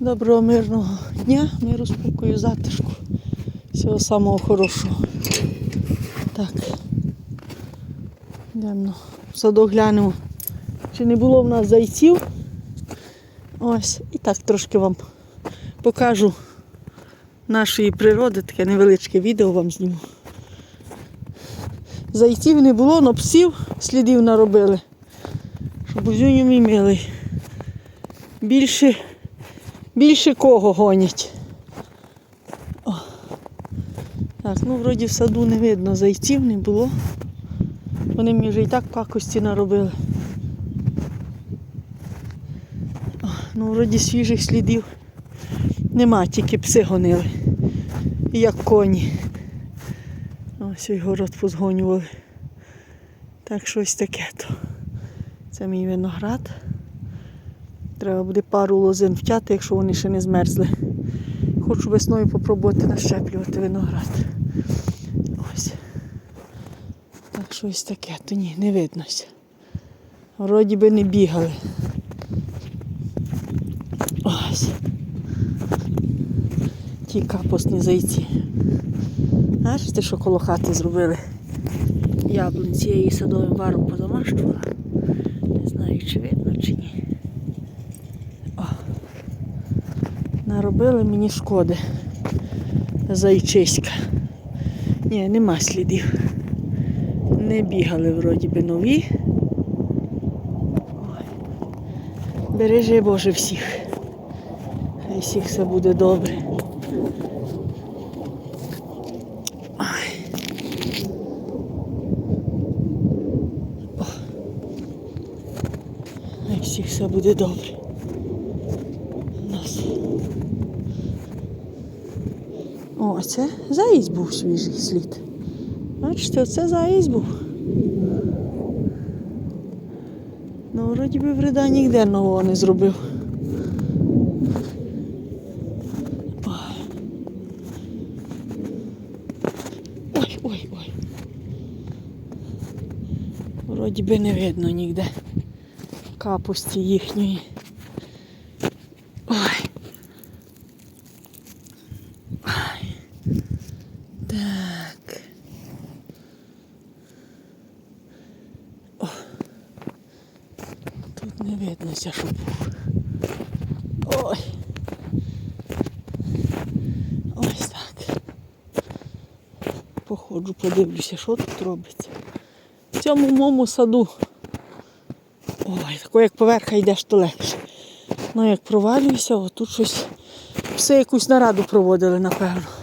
Доброго мирного дня, миру, спокою, затишку. Всього самого хорошого. Так. Йдемо в садок глянемо. Чи не було в нас зайців? Ось. І так трошки вам покажу нашої природи, таке невеличке відео вам зніму. Зайців не було, но псів слідів наробили. Щоб бузюню мій милий. Більше, більше кого гонять. О. Так, ну вроді в саду не видно, зайців не було. Вони мені вже і так пакості наробили. О, ну, вроді свіжих слідів нема, тільки пси гонили. Як коні. Ось і город позгонювали. Так щось таке то. Це мій виноград. Треба буде пару лозин втяти, якщо вони ще не змерзли. Хочу весною попробувати нащеплювати виноград. Ось. Так щось таке, то ні, не виднося. Вроді би не бігали. Ось. Ті капусні зайці. Бачите, що коло хати зробили? Яблунці я її садовим варом позамащувала. Не знаю, чи видно, чи ні. Наробили мені шкоди. Зайчиська. Ні, нема слідів. Не бігали вроді би нові. Ой. Бережи Боже всіх. Хай всіх все буде добре. Хай всіх все буде добре. У нас. О, це заїзд був свіжий слід. Бачите, оце заїзд був. Ну, вроді би вреда ніде нового не зробив. Ой, ой, ой. Вроді би не видно ніде капусті їхньої. Так. О. Тут не виднося, що був. Ой. Ось так. Походжу, подивлюся, що тут робиться. В цьому моєму саду. Ой, тако як поверха йдеш, то легше. Ну як провалююся, отут щось. Все якусь нараду проводили, напевно.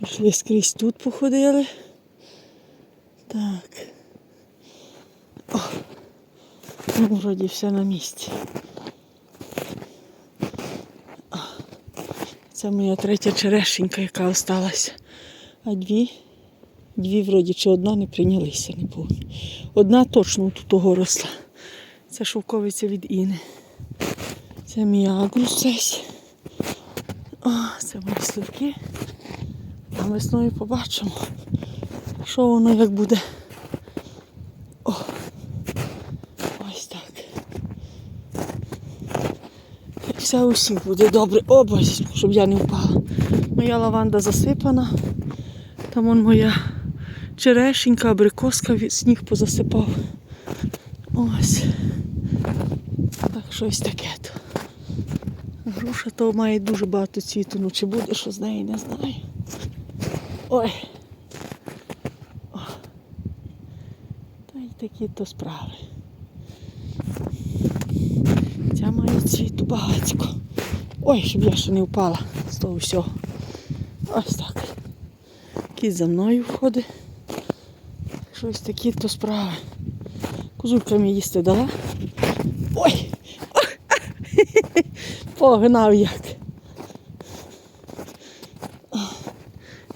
Пішли скрізь тут походили. Так. О. Ну, вроді все на місці. Це моя третя черешенька, яка осталася. А дві, дві вроді чи одна не прийнялися, не помню. Одна точно тут того росла. Це шовковиця від Іни. Це мій агрус. Це мої сливки. А весною побачимо, що воно як буде. О, ось так. Все усіх буде добре. О, боже, щоб я не впала. Моя лаванда засипана. Там он моя черешенька, абрикоска, від- сніг позасипав. Ось. Так щось таке. Груша то має дуже багато цвіту, ну чи буде що з неї, не знаю. Ой. Та й такі то справи. Ця має цвіту багатько. Ой, щоб я ще не впала з того всього. Ось так. Кіт за мною входить. Щось такі то справи. Козулька мені їсти дала. Ой! Погнав як.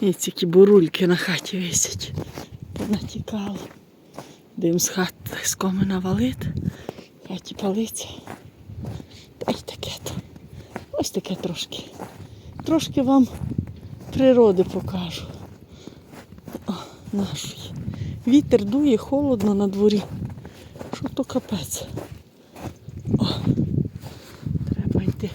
І ці бурульки на хаті висять. Понатікало. Дим з хати з комина валить. Хаті палиться. Та й таке то. Ось таке трошки. Трошки вам природи покажу. О, нашої. Вітер дує, холодно на дворі. Що то капець? О, треба йти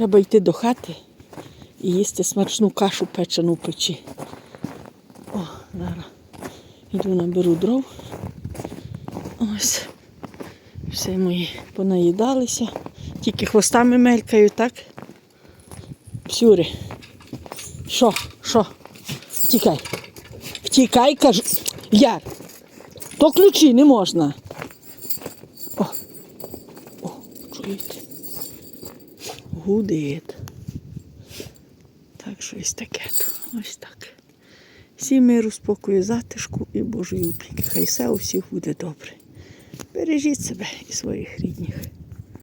Треба йти до хати і їсти смачну кашу печену в печі. О, зараз йду наберу дров. Ось. Все мої понаїдалися. Тільки хвостами мелькають, так? Псюри. Що? Що? Втікай. Втікай, кажу. Яр. То ключі не можна. О. О, чуєте? Гудить. Так, щось таке. Ось так. Всім миру, спокою, затишку і Божої опіки. Хай все у всіх буде добре. Бережіть себе і своїх рідних.